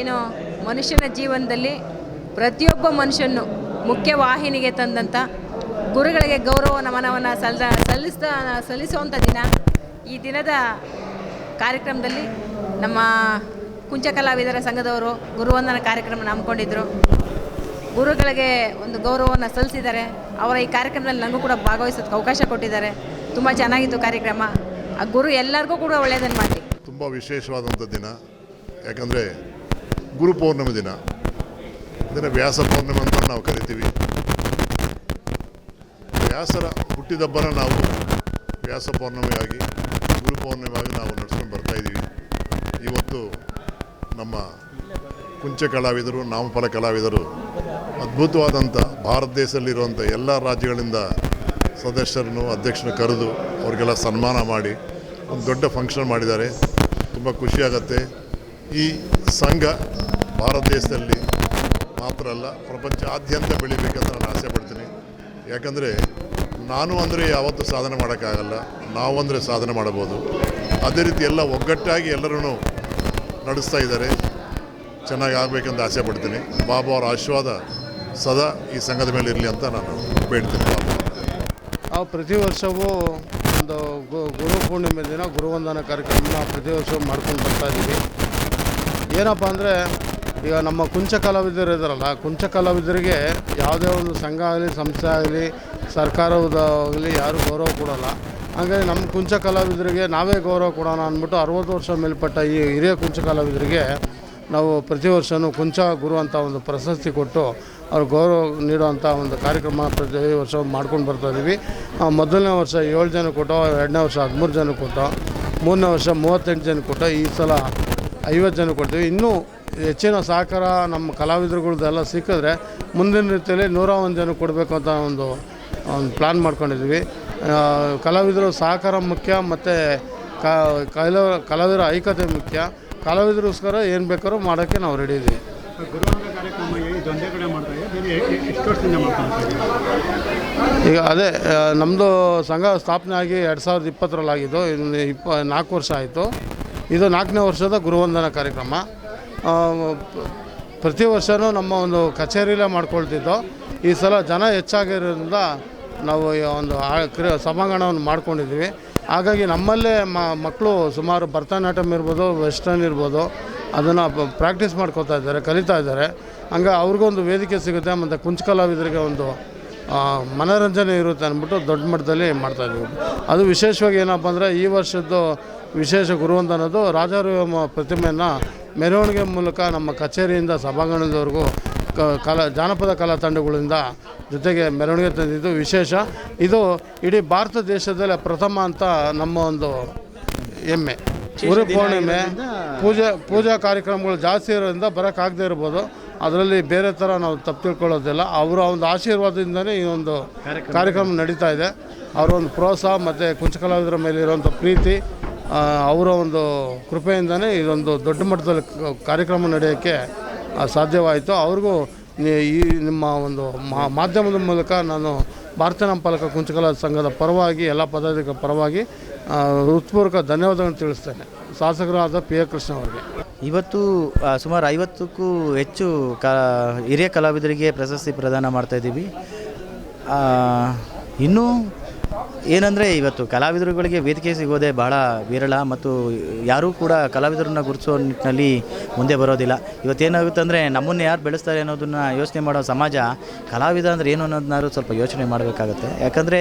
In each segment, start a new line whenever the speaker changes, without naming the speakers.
ಏನು ಮನುಷ್ಯನ ಜೀವನದಲ್ಲಿ ಪ್ರತಿಯೊಬ್ಬ ಮನುಷ್ಯನು ಮುಖ್ಯವಾಹಿನಿಗೆ ತಂದಂಥ ಗುರುಗಳಿಗೆ ಗೌರವ ನಮನವನ್ನು ಸಲ್ಲ ಸಲ್ಲಿಸ್ದ ಸಲ್ಲಿಸುವಂಥ ದಿನ ಈ ದಿನದ ಕಾರ್ಯಕ್ರಮದಲ್ಲಿ ನಮ್ಮ ಕುಂಚ ಕಲಾವಿದರ ಸಂಘದವರು ಗುರುವಂದನ ಕಾರ್ಯಕ್ರಮ ಹಮ್ಮಿಕೊಂಡಿದ್ರು. ಗುರುಗಳಿಗೆ ಒಂದು ಗೌರವವನ್ನು ಸಲ್ಲಿಸಿದ್ದಾರೆ. ಅವರ ಈ ಕಾರ್ಯಕ್ರಮದಲ್ಲಿ ನನಗೂ ಕೂಡ ಭಾಗವಹಿಸೋದಕ್ಕೆ ಅವಕಾಶ ಕೊಟ್ಟಿದ್ದಾರೆ. ತುಂಬ ಚೆನ್ನಾಗಿತ್ತು ಕಾರ್ಯಕ್ರಮ. ಆ ಗುರು ಎಲ್ಲರಿಗೂ ಕೂಡ ಒಳ್ಳೆಯದನ್ನು ಮಾಡಿ
ತುಂಬ ವಿಶೇಷವಾದಂಥ ದಿನ. ಯಾಕಂದರೆ ಗುರು ಪೌರ್ಣಮಿ ದಿನ. ಇದನ್ನು ವ್ಯಾಸ ಪೌರ್ಣಮಿ ಅಂತ ನಾವು ಕರಿತೀವಿ. ವ್ಯಾಸರ ಹುಟ್ಟಿದಬ್ಬನ ನಾವು ವ್ಯಾಸ ಪೌರ್ಣಮಿಯಾಗಿ, ಗುರು ಪೌರ್ಣಮಿಯಾಗಿ ನಾವು ನಡ್ಸ್ಕೊಂಡು ಬರ್ತಾ ಇದ್ದೀವಿ ಇವತ್ತು ನಮ್ಮ ಕುಂಚ ಕಲಾವಿದರು, ನಾಮಫಲ ಕಲಾವಿದರು ಅದ್ಭುತವಾದಂಥ ಭಾರತ ದೇಶದಲ್ಲಿರುವಂಥ ಎಲ್ಲ ರಾಜ್ಯಗಳಿಂದ ಸದಸ್ಯರನ್ನು, ಅಧ್ಯಕ್ಷರನ್ನು ಕರೆದು ಅವರಿಗೆಲ್ಲ ಸನ್ಮಾನ ಮಾಡಿ, ಒಂದು ದೊಡ್ಡ ಫಂಕ್ಷನ್ ಮಾಡಿದ್ದಾರೆ. ತುಂಬ ಖುಷಿಯಾಗತ್ತೆ ಈ ಸಂಘ ಭಾರತ ದೇಶದಲ್ಲಿ ಮಾತ್ರ ಅಲ್ಲ ಪ್ರಪಂಚಾದ್ಯಂತ ಬೆಳಿಬೇಕಂತ ನಾನು ಆಸೆ ಪಡ್ತೀನಿ. ಯಾಕಂದರೆ ನಾನು ಅಂದರೆ ಯಾವತ್ತೂ ಸಾಧನೆ ಮಾಡೋಕ್ಕಾಗಲ್ಲ, ನಾವು ಅಂದರೆ ಸಾಧನೆ ಮಾಡಬಹುದು. ಅದೇ ರೀತಿ ಎಲ್ಲ ಒಗ್ಗಟ್ಟಾಗಿ ಎಲ್ಲರೂ ನಡೆಸ್ತಾ ಇದ್ದಾರೆ. ಚೆನ್ನಾಗಿ ಆಗಬೇಕಂತ ಆಸೆ ಪಡ್ತೀನಿ. ಬಾಬು ಅವರ ಆಶೀರ್ವಾದ ಸದಾ ಈ ಸಂಘದ ಮೇಲೆ ಇರಲಿ ಅಂತ ನಾನು ಬೇಡ್ತೀನಿ.
ನಾವು ಪ್ರತಿ ವರ್ಷವೂ ಒಂದು ಗುರು ಪೂರ್ಣಿಮೆ ದಿನ ಗುರುವಂದನ ಕಾರ್ಯಕ್ರಮ ಪ್ರತಿ ವರ್ಷ ಮಾಡ್ಕೊಂಡು ಬರ್ತಾ ಇದ್ದೀವಿ. ಏನಪ್ಪ ಅಂದರೆ, ಈಗ ನಮ್ಮ ಕುಂಚ ಕಲಾವಿದರು ಇದ್ದಾರಲ್ಲ ಕುಂಚ ಕಲಾವಿದರಿಗೆ ಯಾವುದೇ ಒಂದು ಸಂಘ ಆಗಲಿ, ಸಂಸ್ಥೆ ಆಗಲಿ ಸರ್ಕಾರದಾಗಲಿ ಯಾರೂ ಗೌರವ ಕೊಡೋಲ್ಲ. ಹಾಗಾಗಿ ನಮ್ಮ ಕುಂಚ ಕಲಾವಿದರಿಗೆ ನಾವೇ ಗೌರವ ಕೊಡೋಣ ಅಂದ್ಬಿಟ್ಟು ಅರುವತ್ತು ವರ್ಷ ಮೇಲ್ಪಟ್ಟ ಈ ಹಿರಿಯ ಕುಂಚ ಕಲಾವಿದರಿಗೆ ನಾವು ಪ್ರತಿ ವರ್ಷವೂ ಕುಂಚ ಗುರು ಅಂತ ಒಂದು ಪ್ರಶಸ್ತಿ ಕೊಟ್ಟು ಅವ್ರು ಗೌರವ ನೀಡುವಂಥ ಒಂದು ಕಾರ್ಯಕ್ರಮ ಪ್ರತಿ ವರ್ಷ ಮಾಡ್ಕೊಂಡು ಬರ್ತಾ ಇದ್ದೀವಿ ಮೊದಲನೇ ವರ್ಷ ಏಳು ಜನ ಕೊಟ್ಟು, ಎರಡನೇ ವರ್ಷ ಹದಿಮೂರು ಜನ ಕೊಟ್ಟು, ಮೂರನೇ ವರ್ಷ ಮೂವತ್ತೆಂಟು ಜನ ಕೊಟ್ಟು ಈ ಸಲ ಐವತ್ತು ಜನ ಕೊಡ್ತೀವಿ. ಇನ್ನೂ ಹೆಚ್ಚಿನ ಸಹಕಾರ ನಮ್ಮ ಕಲಾವಿದರುಗಳ್ದೆಲ್ಲ ಸಿಕ್ಕಿದ್ರೆ ಮುಂದಿನ ರೀತಿಯಲ್ಲಿ ನೂರ ಒಂದು ಜನ ಕೊಡಬೇಕು ಅಂತ ಒಂದು ಒಂದು ಪ್ಲ್ಯಾನ್ ಮಾಡ್ಕೊಂಡಿದ್ವಿ. ಕಲಾವಿದರು ಸಹಕಾರ ಮುಖ್ಯ ಮತ್ತು ಕಲಾ ಕಲಾವಿದರ ಐಕ್ಯತೆ ಮುಖ್ಯ. ಕಲಾವಿದರಿಗೋಸ್ಕರ ಏನು ಬೇಕಾದ್ರೂ ಮಾಡೋಕ್ಕೆ ನಾವು ರೆಡಿ ಇದ್ದೀವಿ ಈಗ ಅದೇ ನಮ್ಮದು ಸಂಘ ಸ್ಥಾಪನೆ ಆಗಿ ಎರಡು ಸಾವಿರದ ಇಪ್ಪತ್ತರಲ್ಲಾಗಿದ್ದು ಇನ್ನು ಇಪ್ಪ ನಾಲ್ಕು ವರ್ಷ ಆಯಿತು. ಇದು ನಾಲ್ಕನೇ ವರ್ಷದ ಗುರುವಂದನ ಕಾರ್ಯಕ್ರಮ. ಪ್ರತಿ ವರ್ಷವೂ ನಮ್ಮ ಒಂದು ಕಚೇರಿಲೇ ಮಾಡ್ಕೊಳ್ತಿದ್ದೋ, ಈ ಸಲ ಜನ ಹೆಚ್ಚಾಗಿರೋದ್ರಿಂದ ನಾವು ಒಂದು ಸಭಾಂಗಣವನ್ನು ಮಾಡ್ಕೊಂಡಿದ್ದೀವಿ. ಹಾಗಾಗಿ ನಮ್ಮಲ್ಲೇ ಮಕ್ಕಳು ಸುಮಾರು ಭರತನಾಟ್ಯಮ್ ಇರ್ಬೋದು, ವೆಸ್ಟರ್ನ್ ಇರ್ಬೋದು, ಅದನ್ನು ಪ್ರಾಕ್ಟೀಸ್ ಮಾಡ್ಕೋತಾ ಇದ್ದಾರೆ, ಕಲಿತಾ ಇದ್ದಾರೆ. ಹಂಗೆ ಅವ್ರಿಗೊಂದು ವೇದಿಕೆ ಸಿಗುತ್ತೆ, ಮತ್ತು ಕುಂಚ ಕಲಾವಿದರಿಗೆ ಒಂದು ಮನೋರಂಜನೆ ಇರುತ್ತೆ ಅಂದ್ಬಿಟ್ಟು ದೊಡ್ಡ ಮಟ್ಟದಲ್ಲಿ ಮಾಡ್ತಾಯಿದ್ದೀವಿ ಅದು ವಿಶೇಷವಾಗಿ ಏನಪ್ಪ ಅಂದರೆ ಈ ವರ್ಷದ್ದು ವಿಶೇಷ ಗುರು ಅಂತ ಅನ್ನೋದು ರಾಜಾರಾಮ ಪ್ರತಿಮೆಯನ್ನು ಮೆರವಣಿಗೆ ಮೂಲಕ ನಮ್ಮ ಕಚೇರಿಯಿಂದ ಸಭಾಂಗಣದವರೆಗೂ ಕ ಕಲಾ ಜಾನಪದ ಕಲಾ ತಂಡಗಳಿಂದ ಜೊತೆಗೆ ಮೆರವಣಿಗೆ ತಂದಿದ್ದು ವಿಶೇಷ. ಇದು ಇಡೀ ಭಾರತ ದೇಶದಲ್ಲೇ ಪ್ರಥಮ ಅಂತ ನಮ್ಮ ಒಂದು ಹೆಮ್ಮೆ. ಗುರು ಪೂರ್ಣಿಮೆ ಪೂಜೆ ಪೂಜಾ ಕಾರ್ಯಕ್ರಮಗಳು ಜಾಸ್ತಿ ಇರೋದ್ರಿಂದ ಬರೋಕ್ಕಾಗದೇ ಇರ್ಬೋದು. ಅದರಲ್ಲಿ ಬೇರೆ ಥರ ನಾವು ತಪ್ಪು ತಿಳ್ಕೊಳ್ಳೋದಿಲ್ಲ. ಅವರ ಒಂದು ಆಶೀರ್ವಾದದಿಂದಲೇ ಈ ಒಂದು ಕಾರ್ಯಕ್ರಮ ನಡೀತಾ ಇದೆ. ಅವರ ಒಂದು ಪ್ರೋತ್ಸಾಹ ಮತ್ತು ಕುಂಚಕಲಾವಿದರ ಮೇಲೆ ಇರುವಂಥ ಪ್ರೀತಿ ಅವರ ಒಂದು ಕೃಪೆಯಿಂದನೇ ಇದೊಂದು ದೊಡ್ಡ ಮಟ್ಟದಲ್ಲಿ ಕಾರ್ಯಕ್ರಮ ನಡೆಯೋಕ್ಕೆ ಸಾಧ್ಯವಾಯಿತು. ಅವ್ರಿಗೂ ಈ ನಿಮ್ಮ ಒಂದು ಮಾಧ್ಯಮದ ಮೂಲಕ ನಾನು ಭಾರತ ನಮ್ಮ ಪಾಲಕ ಕುಂಚಕಲಾ ಸಂಘದ ಪರವಾಗಿ, ಎಲ್ಲ ಪದಾಧಿಕ ಪರವಾಗಿ ಹೃತ್ಪೂರ್ವಕ ಧನ್ಯವಾದಗಳನ್ನು ತಿಳಿಸ್ತೇನೆ. ಶಾಸಕರಾದ ಪಿ. ಎ. ಕೃಷ್ಣ ಅವರಿಗೆ.
ಇವತ್ತು ಸುಮಾರು ಐವತ್ತಕ್ಕೂ ಹೆಚ್ಚು ಕ, ಹಿರಿಯ ಕಲಾವಿದರಿಗೆ ಪ್ರಶಸ್ತಿ ಪ್ರದಾನ ಮಾಡ್ತಾಯಿದ್ದೀವಿ ಇನ್ನೂ ಏನಂದರೆ ಇವತ್ತು ಕಲಾವಿದರುಗಳಿಗೆ ವೇದಿಕೆ ಸಿಗೋದೇ ಬಹಳ ವಿರಳ ಮತ್ತು ಯಾರೂ ಕೂಡ ಕಲಾವಿದರನ್ನ ಗುರುತಿಸೋ ನಿಟ್ಟಿನಲ್ಲಿ ಮುಂದೆ ಬರೋದಿಲ್ಲ. ಇವತ್ತೇನಾಗುತ್ತೆ ಅಂದರೆ ನಮ್ಮನ್ನು ಯಾರು ಬೆಳೆಸ್ತಾರೆ ಅನ್ನೋದನ್ನು ಯೋಚನೆ ಮಾಡೋ ಸಮಾಜ ಕಲಾವಿದ ಅಂದರೆ ಏನು ಅನ್ನೋದನ್ನಾದ್ರೂ ಸ್ವಲ್ಪ ಯೋಚನೆ ಮಾಡಬೇಕಾಗತ್ತೆ. ಯಾಕಂದರೆ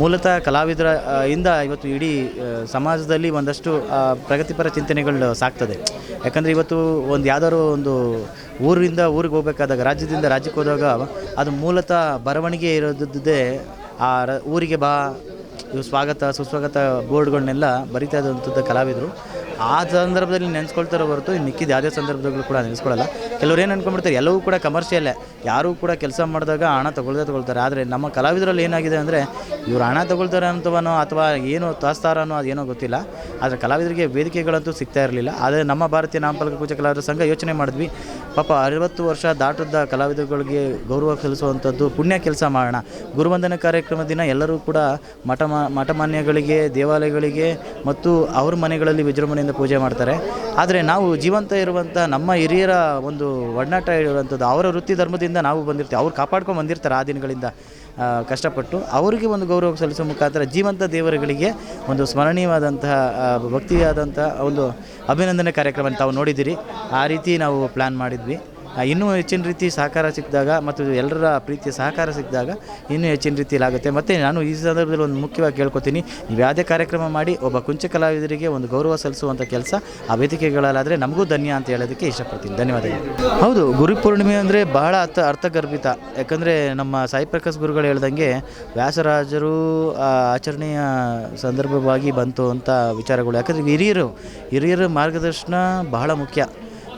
ಮೂಲತಃ ಕಲಾವಿದರ ಇಂದ ಇವತ್ತು ಇಡೀ ಸಮಾಜದಲ್ಲಿ ಒಂದಷ್ಟು ಪ್ರಗತಿಪರ ಚಿಂತನೆಗಳು ಸಾಕ್ತದೆ ಯಾಕಂದರೆ ಇವತ್ತು ಒಂದು ಯಾವ್ದಾದ್ರು ಒಂದು ಊರಿಂದ ಊರಿಗೆ ಹೋಗ್ಬೇಕಾದಾಗ, ರಾಜ್ಯದಿಂದ ರಾಜ್ಯಕ್ಕೆ ಹೋದಾಗ ಅದು ಮೂಲತಃ ಬರವಣಿಗೆ ಇರೋದೇ ಆ ರ, ಊರಿಗೆ ಬಾ ಇವು ಸ್ವಾಗತ, ಸುಸ್ವಾಗತ ಬೋರ್ಡ್ಗಳನ್ನೆಲ್ಲ ಬರಿತಾ ಇದ್ದಂಥದ್ದು ಕಲಾವಿದರು. ಆ ಸಂದರ್ಭದಲ್ಲಿ ನೆನೆಸ್ಕೊಳ್ತಾರೋ ಹೊರತು ಇನ್ನು ಮಿಕ್ಕಿದ ಯಾವುದೇ ಸಂದರ್ಭದಲ್ಲೂ ಕೂಡ ನೆನೆಸ್ಕೊಳ್ಳಲ್ಲ ಕೆಲವ್ರು ಏನು ಅನ್ಕೊಂಡ್ಬಿಡ್ತಾರೆ, ಎಲ್ಲವೂ ಕೂಡ ಕಮರ್ಷಿಯಲ್ಲೇ ಯಾರೂ ಕೂಡ ಕೆಲಸ ಮಾಡಿದಾಗ ಹಣ ತಗೊಳ್ದೇ ತಗೊಳ್ತಾರೆ. ಆದರೆ ನಮ್ಮ ಕಲಾವಿದರಲ್ಲಿ ಏನಾಗಿದೆ ಅಂದರೆ ಇವ್ರು ಹಣ ತಗೊಳ್ತಾರೆ ಅಂತವನೋ ಅಥವಾ ಏನು ತಾಸ್ತಾರನೋ ಅದೇನೋ ಗೊತ್ತಿಲ್ಲ. ಆದರೆ ಕಲಾವಿದರಿಗೆ ವೇದಿಕೆಗಳಂತೂ ಸಿಗ್ತಾ ಇರಲಿಲ್ಲ. ಆದರೆ ನಮ್ಮ ಭಾರತೀಯ ನಾಮಫಲಕ ಕುಚ ಕಲಾವಿದರ ಸಂಘ ಯೋಚನೆ ಮಾಡಿದ್ವಿ. ಪಾಪ ಅರವತ್ತು ವರ್ಷ ದಾಟದ ಕಲಾವಿದರುಗಳಿಗೆ ಗೌರವ ಸಲ್ಲಿಸುವಂಥದ್ದು ಪುಣ್ಯ ಕೆಲಸ ಮಾಡೋಣ. ಗುರುವಂದನ ಕಾರ್ಯಕ್ರಮ ದಿನ ಎಲ್ಲರೂ ಕೂಡ ಮಠ ಮಠಮಾನ್ಯಗಳಿಗೆ ದೇವಾಲಯಗಳಿಗೆ ಮತ್ತು ಅವ್ರ ಮನೆಗಳಲ್ಲಿ ವಿಜೃಂಭಣೆ ವಿಜೃಂಭಣೆಯಿಂದ ಪೂಜೆ ಮಾಡ್ತಾರೆ. ಆದರೆ ನಾವು ಜೀವಂತ ಇರುವಂಥ ನಮ್ಮ ಹಿರಿಯರ ಒಂದು ಒಡನಾಟ ಇರುವಂಥದ್ದು, ಅವರ ವೃತ್ತಿ ಧರ್ಮದಿಂದ ನಾವು ಬಂದಿರ್ತೀವಿ. ಅವ್ರು ಕಾಪಾಡ್ಕೊಂಡು ಬಂದಿರ್ತಾರೆ ಆ ದಿನಗಳಿಂದ. ಕಷ್ಟಪಟ್ಟು ಅವರಿಗೆ ಒಂದು ಗೌರವ ಸಲ್ಲಿಸುವ ಮುಖಾಂತರ ಜೀವಂತ ದೇವರುಗಳಿಗೆ ಒಂದು ಸ್ಮರಣೀಯವಾದಂತಹ ಭಕ್ತಿಯಾದಂತಹ ಒಂದು ಅಭಿನಂದನೆ ಕಾರ್ಯಕ್ರಮ ತಾವು ನೋಡಿದ್ದೀರಿ. ಆ ರೀತಿ ನಾವು ಪ್ಲ್ಯಾನ್ ಮಾಡಿದ್ವಿ. ಇನ್ನೂ ಹೆಚ್ಚಿನ ರೀತಿ ಸಹಕಾರ ಸಿಕ್ಕಿದಾಗ ಮತ್ತು ಎಲ್ಲರ ಪ್ರೀತಿ ಸಹಕಾರ ಸಿಕ್ಕಿದಾಗ ಇನ್ನೂ ಹೆಚ್ಚಿನ ರೀತಿಯಲ್ಲಾಗುತ್ತೆ ಮತ್ತು ನಾನು ಈ ಸಂದರ್ಭದಲ್ಲಿ ಒಂದು ಮುಖ್ಯವಾಗಿ ಕೇಳ್ಕೊತೀನಿ ನೀವು ಯಾವುದೇ ಕಾರ್ಯಕ್ರಮ ಮಾಡಿ ಒಬ್ಬ ಕುಂಚ ಕಲಾವಿದರಿಗೆ ಒಂದು ಗೌರವ ಸಲ್ಲಿಸುವಂಥ ಕೆಲಸ ಆ ವೇದಿಕೆಗಳಲ್ಲಾದರೆ ನಮಗೂ ಧನ್ಯ ಅಂತ ಹೇಳೋದಕ್ಕೆ ಇಷ್ಟಪಡ್ತೀನಿ. ಧನ್ಯವಾದಗಳು. ಹೌದು, ಗುರು ಪೂರ್ಣಿಮೆ ಅಂದರೆ ಬಹಳ ಅರ್ಥ, ಅರ್ಥಗರ್ಭಿತ. ಯಾಕಂದರೆ ನಮ್ಮ ಸಾಯಿ ಪ್ರಕಾಶ್ ಗುರುಗಳು ಹೇಳ್ದಂಗೆ ವ್ಯಾಸರಾಜರು ಆಚರಣೆಯ ಸಂದರ್ಭವಾಗಿ ಬಂತು ಅಂತ ವಿಚಾರಗಳು. ಯಾಕಂದರೆ ಹಿರಿಯರು, ಹಿರಿಯರ ಮಾರ್ಗದರ್ಶನ ಬಹಳ ಮುಖ್ಯ.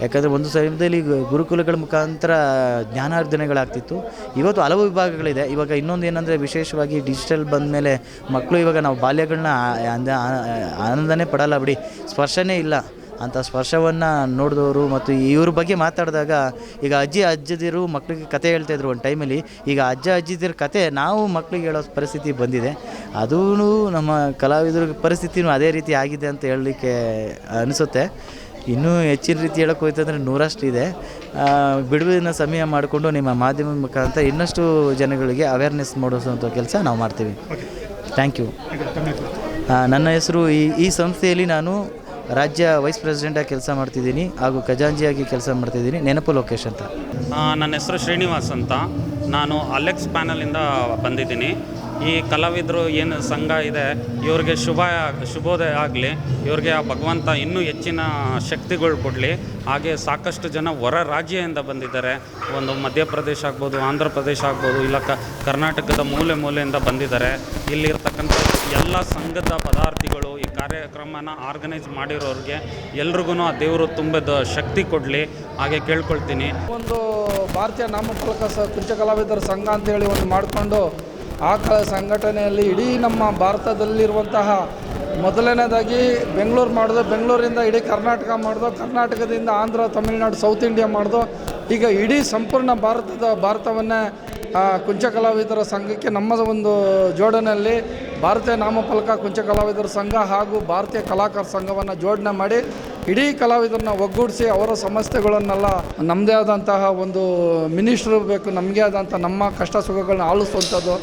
ಯಾಕಂದರೆ ಒಂದು ಸಮಯದಲ್ಲಿ ಗುರುಕುಲಗಳ ಮುಖಾಂತರ ಜ್ಞಾನಾರ್ಜನೆಗಳಾಗ್ತಿತ್ತು. ಇವತ್ತು ಹಲವು ವಿಭಾಗಗಳಿದೆ. ಇವಾಗ ಇನ್ನೊಂದು ಏನಂದರೆ ವಿಶೇಷವಾಗಿ ಡಿಜಿಟಲ್ ಬಂದ ಮೇಲೆ ಮಕ್ಕಳು ಇವಾಗ ನಾವು ಬಾಲ್ಯಗಳನ್ನ ಆನಂದನೇ ಪಡಲ್ಲ ಬಿಡಿ. ಸ್ಪರ್ಶನೇ ಇಲ್ಲ. ಅಂಥ ಸ್ಪರ್ಶವನ್ನು ನೋಡಿದವರು ಮತ್ತು ಇವ್ರ ಬಗ್ಗೆ ಮಾತಾಡಿದಾಗ ಈಗ ಅಜ್ಜಿ ಅಜ್ಜದಿರು ಮಕ್ಕಳಿಗೆ ಕತೆ ಹೇಳ್ತಾಯಿದ್ರು ಒಂದು ಟೈಮಲ್ಲಿ ಈಗ ಅಜ್ಜ ಅಜ್ಜಿದಿರ ಕತೆ ನಾವು ಮಕ್ಕಳಿಗೆ ಹೇಳೋ ಪರಿಸ್ಥಿತಿ ಬಂದಿದೆ. ಅದೂ ನಮ್ಮ ಕಲಾವಿದರ ಪರಿಸ್ಥಿತಿನೂ ಅದೇ ರೀತಿ ಆಗಿದೆ ಅಂತ ಹೇಳಲಿಕ್ಕೆ ಅನಿಸುತ್ತೆ. ಇನ್ನೂ ಹೆಚ್ಚಿನ ರೀತಿ ಹೇಳೋಕೆ ಹೋಯ್ತಂದರೆ ನೂರಷ್ಟು ಇದೆ. ಬಿಡುವಿನ ಸಮಯ ಮಾಡಿಕೊಂಡು ನಿಮ್ಮ ಮಾಧ್ಯಮದ ಮುಖಾಂತರ ಇನ್ನಷ್ಟು ಜನಗಳಿಗೆ ಅವೇರ್ನೆಸ್ ಮಾಡಿಸುವಂಥ ಕೆಲಸ ನಾವು ಮಾಡ್ತೀವಿ. ಥ್ಯಾಂಕ್ ಯು ನನ್ನ ಹೆಸರು ಈ ಈ ಸಂಸ್ಥೆಯಲ್ಲಿ ನಾನು ರಾಜ್ಯ ವೈಸ್ ಪ್ರೆಸಿಡೆಂಟಾಗಿ ಕೆಲಸ ಮಾಡ್ತಿದ್ದೀನಿ ಹಾಗೂ ಖಜಾಂಜಿಯಾಗಿ ಕೆಲಸ ಮಾಡ್ತಿದ್ದೀನಿ. ನೆನಪು ಲೋಕೇಶ್ ಅಂತ.
ನನ್ನ ಹೆಸರು ಶ್ರೀನಿವಾಸ್ ಅಂತ. ನಾನು ಅಲೆಕ್ಸ್ ಪ್ಯಾನಲಿಂದ ಬಂದಿದ್ದೀನಿ. ಈ ಕಲಾವಿದರು ಏನು ಸಂಘ ಇದೆ, ಇವ್ರಿಗೆ ಶುಭ ಶುಭೋದಯ ಆಗಲಿ, ಇವ್ರಿಗೆ ಆ ಭಗವಂತ ಇನ್ನೂ ಹೆಚ್ಚಿನ ಶಕ್ತಿಗಳು ಕೊಡಲಿ. ಹಾಗೆ ಸಾಕಷ್ಟು ಜನ ಹೊರ ರಾಜ್ಯದಿಂದ ಬಂದಿದ್ದಾರೆ. ಒಂದು ಮಧ್ಯಪ್ರದೇಶ ಆಗ್ಬೋದು ಆಂಧ್ರ ಪ್ರದೇಶ ಆಗ್ಬೋದು, ಇಲ್ಲ ಕ, ಕರ್ನಾಟಕದ ಮೂಲೆ ಮೂಲೆಯಿಂದ ಬಂದಿದ್ದಾರೆ. ಇಲ್ಲಿರ್ತಕ್ಕಂಥ ಎಲ್ಲ ಸಂಘದ ಪದಾರ್ಥಿಗಳು ಈ ಕಾರ್ಯಕ್ರಮನ ಆರ್ಗನೈಸ್ ಮಾಡಿರೋರಿಗೆ ಎಲ್ರಿಗೂ ಆ ದೇವರು ತುಂಬದ ಶಕ್ತಿ ಕೊಡಲಿ. ಹಾಗೆ ಕೇಳ್ಕೊಳ್ತೀನಿ.
ಒಂದು ಭಾರತೀಯ ನಾಮಫಲಕ ಕುಂಚ ಕಲಾವಿದರ ಸಂಘ ಅಂತೇಳಿ ಒಂದು ಮಾಡಿಕೊಂಡು ಆ ಕ ಸಂಘಟನೆಯಲ್ಲಿ ಇಡೀ ನಮ್ಮ ಭಾರತದಲ್ಲಿರುವಂತಹ ಮೊದಲನೇದಾಗಿ ಬೆಂಗಳೂರು ಮಾಡಿದ್ರು ಬೆಂಗಳೂರಿಂದ ಇಡೀ ಕರ್ನಾಟಕ ಮಾಡಿದ್ರು ಕರ್ನಾಟಕದಿಂದ ಆಂಧ್ರ, ತಮಿಳುನಾಡು, ಸೌತ್ ಇಂಡಿಯಾ ಮಾಡಿದ್ರು ಈಗ ಇಡೀ ಸಂಪೂರ್ಣ ಭಾರತದ ಭಾರತವನ್ನೇ ಕುಂಚ ಕಲಾವಿದರ ಸಂಘಕ್ಕೆ ನಮ್ಮ ಒಂದು ಜೋಡಣೆಯಲ್ಲಿ ಭಾರತೀಯ ನಾಮಫಲಕ ಕುಂಚ ಕಲಾವಿದರ ಸಂಘ ಹಾಗೂ ಭಾರತೀಯ ಕಲಾಕಾರ ಸಂಘವನ್ನು ಜೋಡಣೆ ಮಾಡಿ ಇಡೀ ಕಲಾವಿದರನ್ನ ಒಗ್ಗೂಡಿಸಿ ಅವರ ಸಮಸ್ಯೆಗಳನ್ನೆಲ್ಲ ನಮ್ಮದೇ ಆದಂತಹ ಒಂದು ಮಿನಿಸ್ಟ್ರು ಬೇಕು, ನಮಗೆ ಆದಂಥ ನಮ್ಮ ಕಷ್ಟ ಸುಖಗಳನ್ನ ಆಲಿಸುವಂಥದ್ದು.